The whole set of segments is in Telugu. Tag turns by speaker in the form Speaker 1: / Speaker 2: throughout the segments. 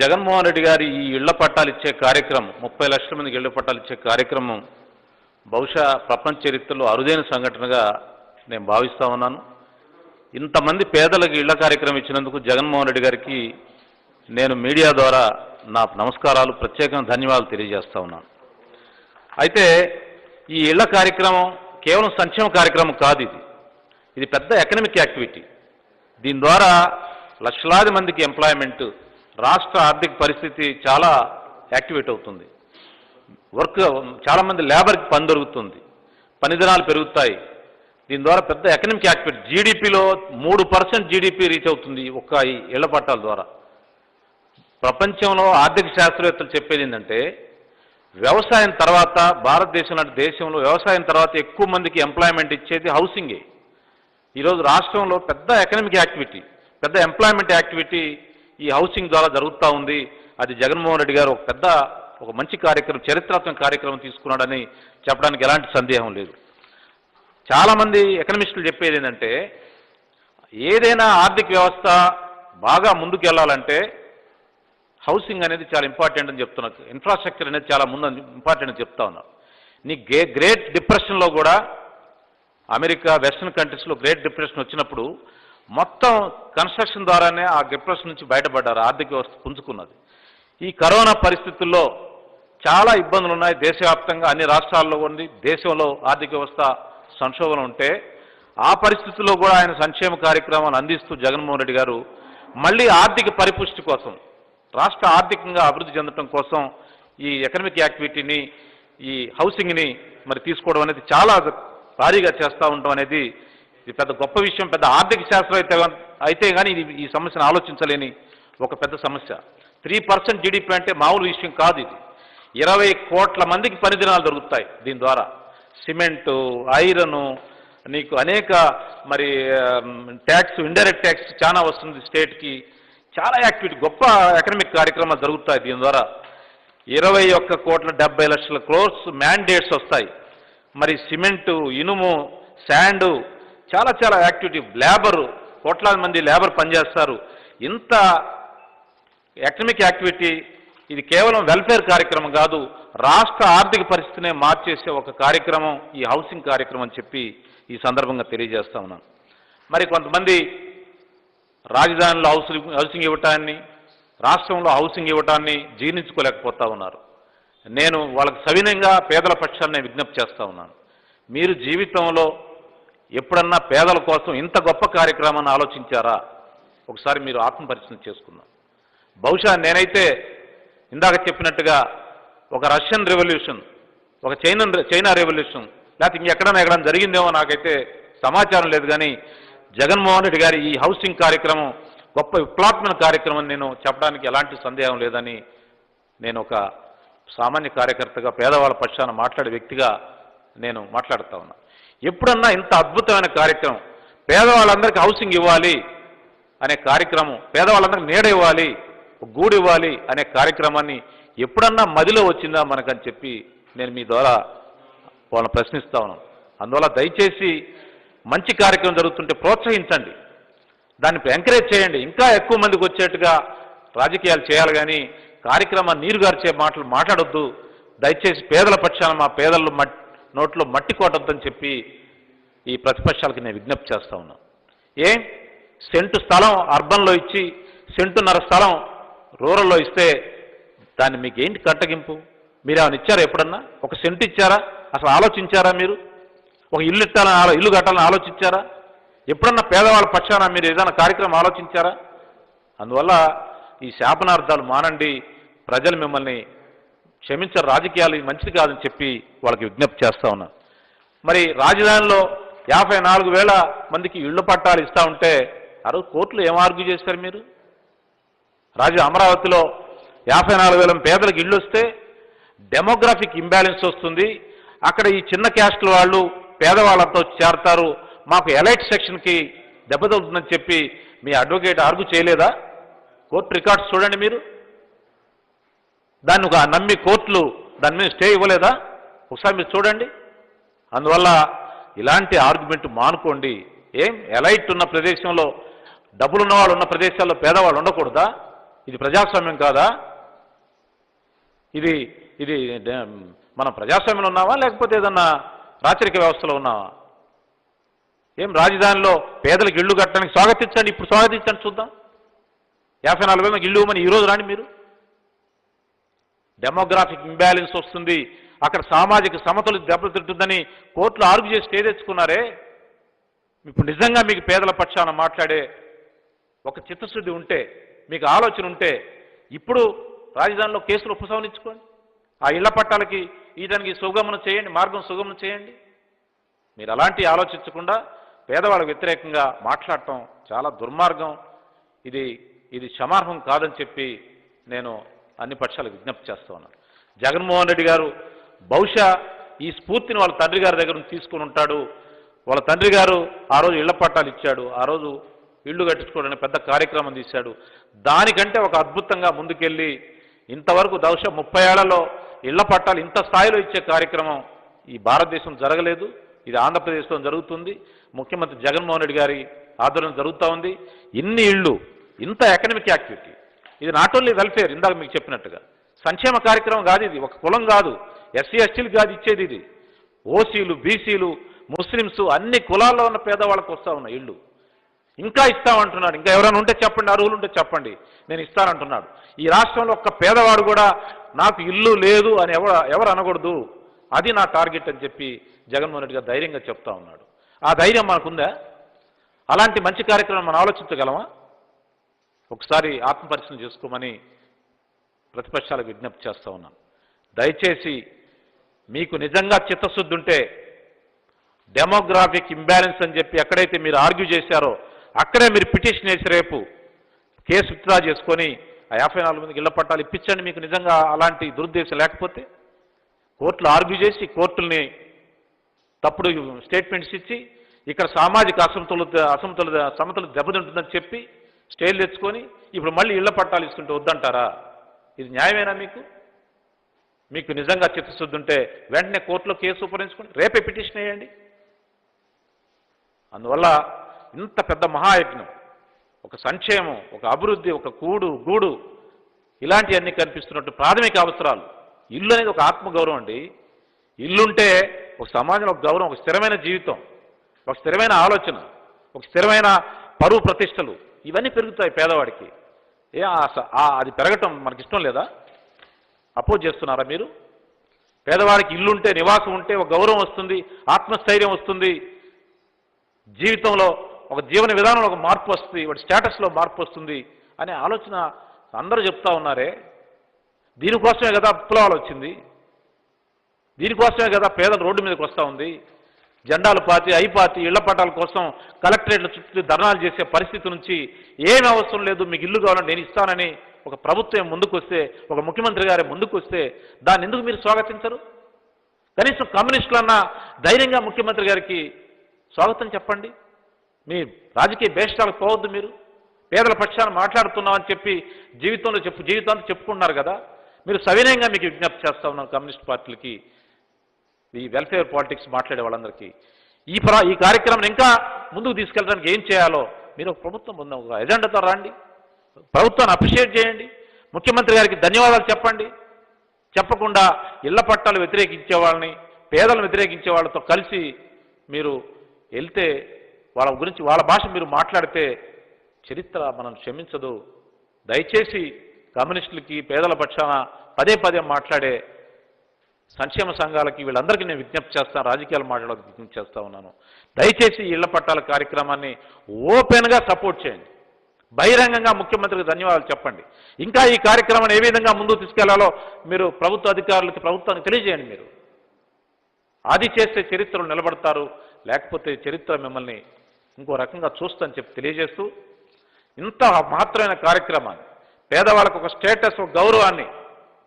Speaker 1: జగన్మోహన్ రెడ్డి గారి ఈ ఇళ్ళ పట్టాలు ఇచ్చే కార్యక్రమం ముప్పై లక్షల మందికి ఇళ్ళ పట్టాలు ఇచ్చే కార్యక్రమం బహుశా ప్రపంచ చరిత్రలో అరుదైన సంఘటనగా నేను భావిస్తా ఉన్నాను. ఇంతమంది పేదలకు ఇళ్ళ కార్యక్రమం ఇచ్చినందుకు జగన్మోహన్ రెడ్డి గారికి నేను మీడియా ద్వారా నా నమస్కారాలు ప్రత్యేకంగా ధన్యవాదాలు తెలియజేస్తా ఉన్నాను. అయితే ఈ ఇళ్ళ కార్యక్రమం కేవలం సంక్షేమ కార్యక్రమం కాదు ఇది. ఇది పెద్ద ఎకనమిక్ యాక్టివిటీ దీని ద్వారా లక్షలాది మందికి ఎంప్లాయ్మెంట్ రాష్ట్ర ఆర్థిక పరిస్థితి చాలా యాక్టివేట్ అవుతుంది. వర్క్ చాలామంది లేబర్కి పని దొరుకుతుంది. పని దినాలు పెరుగుతాయి. దీని ద్వారా పెద్ద ఎకనమిక్ యాక్టివిటీ జీడిపిలో మూడు పర్సెంట్ జీడిపి రీచ్ అవుతుంది ఒక్క ఇళ్ళ పట్టాల ద్వారా. ప్రపంచంలో ఆర్థిక శాస్త్రవేత్తలు చెప్పేది ఏంటంటే వ్యవసాయం తర్వాత భారతదేశం లాంటి దేశంలో వ్యవసాయం తర్వాత ఎక్కువ మందికి ఎంప్లాయ్మెంట్ ఇచ్చేది హౌసింగే ఈరోజు రాష్ట్రంలో పెద్ద ఎకనమిక్ యాక్టివిటీ పెద్ద ఎంప్లాయ్మెంట్ యాక్టివిటీ ఈ హౌసింగ్ ద్వారా జరుగుతూ ఉంది. అది జగన్మోహన్ రెడ్డి గారు ఒక పెద్ద ఒక మంచి కార్యక్రమం చరిత్రాత్మక కార్యక్రమం తీసుకున్నాడని చెప్పడానికి ఎలాంటి సందేహం లేదు. చాలామంది ఎకనమిస్టులు చెప్పేది ఏంటంటే ఏదైనా ఆర్థిక వ్యవస్థ బాగా ముందుకు వెళ్ళాలంటే హౌసింగ్ అనేది చాలా ఇంపార్టెంట్ అని చెప్తున్నారు. ఇన్ఫ్రాస్ట్రక్చర్ అనేది చాలా ముందు ఇంపార్టెంట్ అని చెప్తా ఉన్నారు. నీ గే గ్రేట్ డిప్రెషన్లో కూడా అమెరికా వెస్ట్రన్ కంట్రీస్లో గ్రేట్ డిప్రెషన్ వచ్చినప్పుడు మొత్తం కన్స్ట్రక్షన్ ద్వారానే ఆ డిప్రెషన్ నుంచి బయటపడ్డారు ఆర్థిక వ్యవస్థ పుంజుకున్నది. ఈ కరోనా పరిస్థితుల్లో చాలా ఇబ్బందులు ఉన్నాయి. దేశవ్యాప్తంగా అన్ని రాష్ట్రాల్లో ఉంది దేశంలో ఆర్థిక వ్యవస్థ సంక్షోభం ఉంటే ఆ పరిస్థితుల్లో కూడా ఆయన సంక్షేమ కార్యక్రమాలు అందిస్తూ జగన్మోహన్ రెడ్డి గారు మళ్ళీ ఆర్థిక పరిపుష్టి కోసం రాష్ట్ర ఆర్థికంగా అభివృద్ధి చెందడం కోసం ఈ ఎకనమిక్ యాక్టివిటీని ఈ హౌసింగ్ని మరి తీసుకోవడం అనేది చాలా భారీగా చేస్తూ ఉండడం అనేది ఇది పెద్ద గొప్ప విషయం పెద్ద ఆర్థిక శాస్త్రం అయితే అయితే కానీ ఇది ఈ సమస్యను ఆలోచించలేని ఒక పెద్ద సమస్య. త్రీ పర్సెంట్ జీడిపి అంటే మామూలు విషయం కాదు ఇది. ఇరవై కోట్ల మందికి పనిదినాలు దొరుకుతాయి దీని ద్వారా. సిమెంటు ఐరను నీకు అనేక మరి ట్యాక్స్ ఇండైరెక్ట్ ట్యాక్స్ చాలా వస్తుంది స్టేట్కి. చాలా యాక్టివిటీ గొప్ప ఎకనమిక్ కార్యక్రమాలు జరుగుతాయి దీని ద్వారా. ఇరవై ఒక్క కోట్ల డెబ్బై లక్షల క్రోర్స్ మ్యాండేట్స్ వస్తాయి. మరి సిమెంటు ఇనుము శాండు చాలా చాలా యాక్టివిటీ. లేబరు కోట్లాది మంది లేబర్ పనిచేస్తారు. ఇంత ఎకనమిక్ యాక్టివిటీ ఇది కేవలం వెల్ఫేర్ కార్యక్రమం కాదు రాష్ట్ర ఆర్థిక పరిస్థితినే మార్చేసే ఒక కార్యక్రమం ఈ హౌసింగ్ కార్యక్రమం అని చెప్పి ఈ సందర్భంగా తెలియజేస్తా ఉన్నాను. మరి కొంతమంది రాజధానిలో హౌసింగ్ హౌసింగ్ ఇవ్వటాన్ని రాష్ట్రంలో హౌసింగ్ ఇవ్వటాన్ని జీర్ణించుకోలేకపోతా ఉన్నారు. నేను వాళ్ళకి సవినయంగా పేదల పక్షాన్ని విజ్ఞప్తి చేస్తా ఉన్నాను. మీరు జీవితంలో ఎప్పుడన్నా పేదల కోసం ఇంత గొప్ప కార్యక్రమాన్ని ఆలోచించారా? ఒకసారి మీరు ఆత్మపరిశీలన చేసుకుందాం. బహుశా నేనైతే ఇందాక చెప్పినట్టుగా ఒక రష్యన్ రెవల్యూషన్ ఒక చైనా చైనా రెవల్యూషన్ లేకపోతే ఇంకెక్కడన్నా ఎక్కడ జరిగిందేమో నాకైతే సమాచారం లేదు కానీ జగన్మోహన్ రెడ్డి గారి ఈ హౌసింగ్ కార్యక్రమం గొప్ప విప్లాత్మక కార్యక్రమం నేను చెప్పడానికి ఎలాంటి సందేహం లేదని నేను ఒక సామాన్య కార్యకర్తగా పేదవాళ్ళ పక్షాన మాట్లాడే వ్యక్తిగా నేను మాట్లాడుతా ఉన్నా. ఎప్పుడన్నా ఇంత అద్భుతమైన కార్యక్రమం? పేదవాళ్ళందరికీ హౌసింగ్ ఇవ్వాలి అనే కార్యక్రమం పేదవాళ్ళందరికీ నీడ ఇవ్వాలి గూడు ఇవ్వాలి అనే కార్యక్రమాన్ని ఎప్పుడన్నా మదిలో వచ్చిందా మనకని చెప్పి నేను మీ ద్వారా వాళ్ళని ప్రశ్నిస్తా ఉన్నాను. అందువల్ల దయచేసి మంచి కార్యక్రమం జరుగుతుంటే ప్రోత్సహించండి. దాన్ని ఎంకరేజ్ చేయండి. ఇంకా ఎక్కువ మందికి వచ్చేట్టుగా రాజకీయాలు చేయాలి కానీ కార్యక్రమాన్ని నీరుగారిచే మాటలు మాట్లాడొద్దు. దయచేసి పేదల పక్షాన మా పేదలు నోట్లో మట్టి కొట్టొద్దని చెప్పి ఈ ప్రతిపక్షాలకి నేను విజ్ఞప్తి చేస్తా ఉన్నా. ఏ? సెంటు స్థలం అర్బన్లో ఇచ్చి సెంటున్నర స్థలం రూరల్లో ఇస్తే దాన్ని మీకు ఏంటి కట్టగింపు? మీరు ఏమైనా ఇచ్చారా ఎప్పుడన్నా? ఒక సెంటు ఇచ్చారా? అసలు ఆలోచించారా మీరు? ఒక ఇల్లు ఇట్టాలని ఆలో ఇల్లు కట్టాలని ఆలోచించారా? ఎప్పుడన్నా పేదవాళ్ళ పక్షాన మీరు ఏదైనా కార్యక్రమం ఆలోచించారా? అందువల్ల ఈ శాపనార్థాలు మానండి. ప్రజలు మిమ్మల్ని క్షమించరు రాజకీయాలు ఇది మంచిది కాదని చెప్పి వాళ్ళకి విజ్ఞప్తి చేస్తా ఉన్నాను మరి రాజధానిలో యాభై నాలుగు వేల మందికి ఇళ్ళ పట్టాలు ఇస్తా ఉంటే ఆ రోజు కోర్టులో ఏం ఆర్గ్యూ చేశారు మీరు? రాజు అమరావతిలో యాభై నాలుగు వేల పేదలకు ఇళ్ళు వస్తే డెమోగ్రాఫిక్ ఇంబ్యాలెన్స్ వస్తుంది. అక్కడ ఈ చిన్న క్యాస్ట్ల వాళ్ళు పేదవాళ్ళతో చేరతారు. మాకు ఎలైట్ సెక్షన్కి దెబ్బతలుతుందని చెప్పి మీ అడ్వకేట్ ఆర్గ్యూ చేయలేదా? కోర్టు రికార్డ్స్ చూడండి మీరు. దాన్ని ఒక నమ్మి కోర్టులు దాని మీద స్టే ఇవ్వలేదా? ఒకసారి మీరు చూడండి. అందువల్ల ఇలాంటి ఆర్గ్యుమెంట్ మానుకోండి. ఏం? ఎలైట్ ఉన్న ప్రదేశంలో డబ్బులు ఉన్నవాళ్ళు ఉన్న ప్రదేశాల్లో పేదవాళ్ళు ఉండకూడదా? ఇది ప్రజాస్వామ్యం కాదా? ఇది ఇది మనం ప్రజాస్వామ్యంలో ఉన్నావా? లేకపోతే ఏదన్నా రాచరిక వ్యవస్థలో ఉన్నావా? ఏం? రాజధానిలో పేదలకు ఇళ్ళు కట్టడానికి స్వాగతించండి. ఇప్పుడు స్వాగతించండి చూద్దాం. యాభై నాలుగు మందికి ఇల్లు ఇవ్వమని ఈరోజు రాండి మీరు. డెమోగ్రాఫిక్ ఇంబ్యాలెన్స్ వస్తుంది. అక్కడ సామాజిక సమతులు దెబ్బతింటుందని కోర్టులు ఆర్గ్యూ చేసి స్టే తెచ్చుకున్నారే? ఇప్పుడు నిజంగా మీకు పేదల పక్షాన మాట్లాడే ఒక చిత్తశుద్ధి ఉంటే మీకు ఆలోచన ఉంటే ఇప్పుడు రాజధానిలో కేసులు ఉపసంహరించుకోండి. ఆ ఇళ్ళ పట్టాలకి ఈదానికి సుగమనం చేయండి మార్గం సుగమనం చేయండి. మీరు అలాంటి ఆలోచించకుండా పేదవాళ్ళకు వ్యతిరేకంగా మాట్లాడటం చాలా దుర్మార్గం. ఇది ఇది క్షమార్హం కాదని చెప్పి నేను అన్ని పక్షాలకు విజ్ఞప్తి చేస్తూ ఉన్నారు జగన్మోహన్ రెడ్డి గారు బహుశా ఈ స్ఫూర్తిని వాళ్ళ తండ్రి గారి దగ్గర నుంచి తీసుకుని ఉంటాడు. వాళ్ళ తండ్రి గారు ఆ రోజు ఇళ్ళ పట్టాలు ఇచ్చాడు. ఆ రోజు ఇళ్ళు కట్టించుకోవడానికి పెద్ద కార్యక్రమం తీశాడు. దానికంటే ఒక అద్భుతంగా ముందుకెళ్ళి ఇంతవరకు బహుశా ముప్పై ఏళ్ళలో ఇళ్ళ పట్టాలు ఇంత స్థాయిలో ఇచ్చే కార్యక్రమం ఈ భారతదేశం జరగలేదు. ఇది ఆంధ్రప్రదేశ్లో జరుగుతుంది. ముఖ్యమంత్రి జగన్మోహన్ రెడ్డి గారి ఆధ్వర్యం జరుగుతూ ఉంది. ఇన్ని ఇళ్ళు ఇంత ఎకనమిక్ యాక్టివిటీ ఇది నాట్ ఓన్లీ వెల్ఫేర్ ఇందాక మీకు చెప్పినట్టుగా. సంక్షేమ కార్యక్రమం కాదు ఇది ఒక కులం కాదు. ఎస్సీ ఎస్టీలు కాదు ఇచ్చేది ఇది. ఓసీలు బీసీలు ముస్లిమ్స్ అన్ని కులాల్లో ఉన్న పేదవాళ్ళకు వస్తూ ఉన్న ఇళ్ళు. ఇంకా ఇస్తామంటున్నాడు. ఇంకా ఎవరైనా ఉంటే చెప్పండి అర్హులు ఉంటే చెప్పండి. నేను ఇస్తానంటున్నాడు. ఈ రాష్ట్రంలో ఒక్క పేదవాడు కూడా నాకు ఇల్లు లేదు అని ఎవరు ఎవరు అనకూడదు. అది నా టార్గెట్ అని చెప్పి జగన్మోహన్ రెడ్డి గారు ధైర్యంగా చెప్తా ఉన్నాడు. ఆ ధైర్యం మనకుందా? అలాంటి మంచి కార్యక్రమం మనం ఆలోచించగలమా? ఒకసారి ఆత్మపరిశీలన చేసుకోమని ప్రతిపక్షాలకు విజ్ఞప్తి చేస్తూ ఉన్నాను దయచేసి మీకు నిజంగా చిత్తశుద్ధి ఉంటే డెమోగ్రాఫిక్ ఇంబ్యాలెన్స్ అని చెప్పి ఎక్కడైతే మీరు ఆర్గ్యూ చేశారో అక్కడే మీరు పిటిషన్ వేసి రేపు కేసు విత్డ్రా చేసుకొని ఆ యాభై నాలుగు మందికి ఇళ్ళ పట్టాలు ఇప్పించండి. మీకు నిజంగా అలాంటి దురుద్దేశం లేకపోతే కోర్టులు ఆర్గ్యూ చేసి కోర్టుల్ని తప్పుడు స్టేట్మెంట్స్ ఇచ్చి ఇక్కడ సామాజిక అసమతుల అసమతుల సమతుల దెబ్బతింటుందని చెప్పి స్టేలు తెచ్చుకొని ఇప్పుడు మళ్ళీ ఇళ్ళ పట్టాలు ఇస్తుంటే వద్దంటారా? ఇది న్యాయమేనా మీకు? మీకు నిజంగా చిత్తశుద్ధి ఉంటే వెంటనే కోర్టులో కేసు ఉపరించుకోండి రేపే పిటిషన్ వేయండి. అందువల్ల ఇంత పెద్ద మహాయజ్ఞం ఒక సంక్షేమం ఒక అభివృద్ధి ఒక కూడు గూడు ఇలాంటివన్నీ కనిపిస్తున్నట్టు ప్రాథమిక అవసరాలు. ఇల్లు అనేది ఒక ఆత్మగౌరవం అండి. ఇల్లుంటే ఒక సమాజంలో ఒక గౌరవం ఒక స్థిరమైన జీవితం ఒక స్థిరమైన ఆలోచన ఒక స్థిరమైన పరువు ప్రతిష్టలు ఇవన్నీ పెరుగుతాయి పేదవాడికి. ఏ ఆశ స- అది పెరగటం మనకి ఇష్టం లేదా? అపోజ్ చేస్తున్నారా మీరు? పేదవాడికి ఇల్లుంటే నివాసం ఉంటే ఒక గౌరవం వస్తుంది ఆత్మస్థైర్యం వస్తుంది. జీవితంలో ఒక జీవన విధానంలో ఒక మార్పు వస్తుంది వాడి స్టేటస్లో మార్పు వస్తుంది అనే ఆలోచన అందరూ చెప్తా ఉన్నారే. దీనికోసమే కదా విప్లవాలు వచ్చింది దీనికోసమే కదా పేదలు రోడ్డు మీదకి వస్తూ ఉంది. జెండాలు పాతి ఐ ఇళ్ళ పట్టాల కోసం కలెక్టరేట్ల చుట్టూ ధర్నాలు చేసే పరిస్థితి నుంచి ఏమి అవసరం లేదు మీకు ఇల్లు కావాలంటే నేను ఇస్తానని ఒక ప్రభుత్వం ముందుకొస్తే ఒక ముఖ్యమంత్రి గారి ముందుకొస్తే దాన్ని ఎందుకు మీరు స్వాగతించరు? కనీసం కమ్యూనిస్టులన్నా ధైర్యంగా ముఖ్యమంత్రి గారికి స్వాగతం చెప్పండి. మీ రాజకీయ భేషాలకు పోవద్దు మీరు. పేదల పక్షాన మాట్లాడుతున్నామని చెప్పి జీవితంలో చెప్పు జీవితాంతం చెప్పుకుంటున్నారు కదా. మీరు సవినయంగా మీకు విజ్ఞప్తి చేస్తా ఉన్నాను కమ్యూనిస్ట్ పార్టీలకి. ఈ వెల్ఫేర్ పాలిటిక్స్ మాట్లాడే వాళ్ళందరికీ. ఈ ప్రా ఈ కార్యక్రమం ఇంకా ముందుకు తీసుకెళ్ళడానికి ఏం చేయాలో మీరు ఒక ప్రభుత్వం ముందు ఒక ఎజెండాతో రండి. ప్రభుత్వాన్ని అప్రిషియేట్ చేయండి. ముఖ్యమంత్రి గారికి ధన్యవాదాలు చెప్పండి. చెప్పకుండా ఇళ్ళ పట్టాలు వ్యతిరేకించే వాళ్ళని పేదలను వ్యతిరేకించే వాళ్ళతో కలిసి మీరు వెళ్తే వాళ్ళ గురించి వాళ్ళ భాష మీరు మాట్లాడితే చరిత్ర మనం క్షమించదు. దయచేసి కమ్యూనిస్టులకి పేదల పక్షాన పదే పదే మాట్లాడే సంక్షేమ సంఘాలకి వీళ్ళందరికీ నేను విజ్ఞప్తి చేస్తాను రాజకీయాలు మాట్లాడడానికి విజ్ఞప్తి చేస్తా ఉన్నాను. దయచేసి ఇళ్ళ పట్టాల కార్యక్రమాన్ని ఓపెన్గా సపోర్ట్ చేయండి. బహిరంగంగా ముఖ్యమంత్రికి ధన్యవాదాలు చెప్పండి. ఇంకా ఈ కార్యక్రమాన్ని ఏ విధంగా ముందుకు తీసుకెళ్ళాలో మీరు ప్రభుత్వ అధికారులకి ప్రభుత్వానికి తెలియజేయండి మీరు. అది చేస్తే చరిత్రలు నిలబడతారు లేకపోతే చరిత్ర మిమ్మల్ని ఇంకో రకంగా చూస్తని చెప్పి తెలియజేస్తూ ఇంత మహత్తరమైన కార్యక్రమాన్ని పేదవాళ్ళకు ఒక స్టేటస్ ఒక గౌరవాన్ని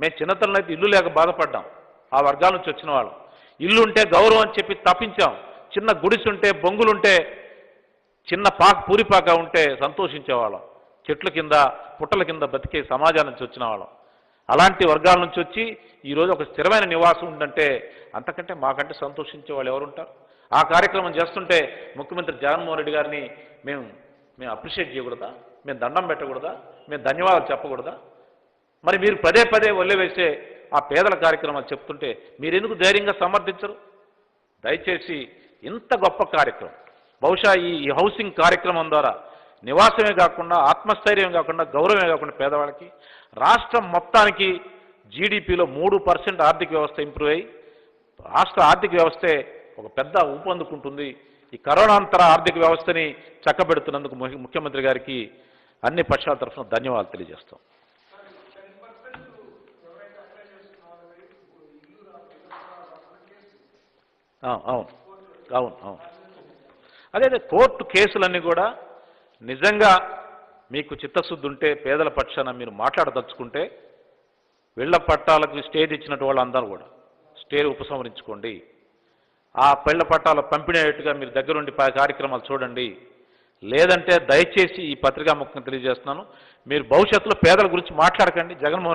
Speaker 1: మేము చిన్నతనంలో అయితే ఇల్లు లేక బాధపడ్డాం. ఆ వర్గాల నుంచి వచ్చిన వాళ్ళం. ఇల్లు ఉంటే గౌరవం అని చెప్పి తప్పించాం. చిన్న గుడిసుంటే బొంగులుంటే చిన్న పాక పూరిపాక ఉంటే సంతోషించేవాళ్ళం. చెట్ల కింద పుట్టల కింద బతికే సమాజం నుంచి వచ్చిన వాళ్ళం. అలాంటి వర్గాల నుంచి వచ్చి ఈరోజు ఒక స్థిరమైన నివాసం ఉందంటే అంతకంటే మాకంటే సంతోషించే వాళ్ళు ఎవరుంటారు? ఆ కార్యక్రమం చేస్తుంటే ముఖ్యమంత్రి జగన్మోహన్ రెడ్డి గారిని మేము మేము అప్రిషియేట్ చేయకూడదా? మేము దండం పెట్టకూడదా? మేము ధన్యవాదాలు చెప్పకూడదా? మరి మీరు పదే పదే వదిలివేసే ఆ పేదల కార్యక్రమాలు చెప్తుంటే మీరెందుకు ధైర్యంగా సమర్థించరు? దయచేసి ఇంత గొప్ప కార్యక్రమం. బహుశా ఈ హౌసింగ్ కార్యక్రమం ద్వారా నివాసమే కాకుండా ఆత్మస్థైర్యం కాకుండా గౌరవమే కాకుండా పేదవాళ్ళకి రాష్ట్రం మొత్తానికి జీడిపిలో మూడు పర్సెంట్ ఆర్థిక వ్యవస్థ ఇంప్రూవ్ అయ్యి రాష్ట్ర ఆర్థిక వ్యవస్థే ఒక పెద్ద ఊపందుకుంటుంది ఈ కరోనాంతర ఆర్థిక వ్యవస్థని చక్కబెడుతున్నందుకు ముఖ్యమంత్రి గారికి అన్ని పక్షాల తరఫున ధన్యవాదాలు తెలియజేస్తాం. అవును అవును అవును అదే అదే కోర్టు కేసులన్నీ కూడా నిజంగా మీకు చిత్తశుద్ధి ఉంటే పేదల పక్షాన మీరు మాట్లాడదలుచుకుంటే వెళ్ళ పట్టాలకు స్టే ఇచ్చినట్టు వాళ్ళందరూ కూడా. స్టే ఉపసంహరించుకోండి. ఆ పెళ్ళ పట్టాల పంపిణీ అయ్యేట్టుగా మీరు దగ్గరుండి కార్యక్రమాలు చూడండి. లేదంటే దయచేసి ఈ పత్రికా ముఖ్యం తెలియజేస్తున్నాను. మీరు భవిష్యత్తులో పేదల గురించి మాట్లాడకండి. జగన్మోహన్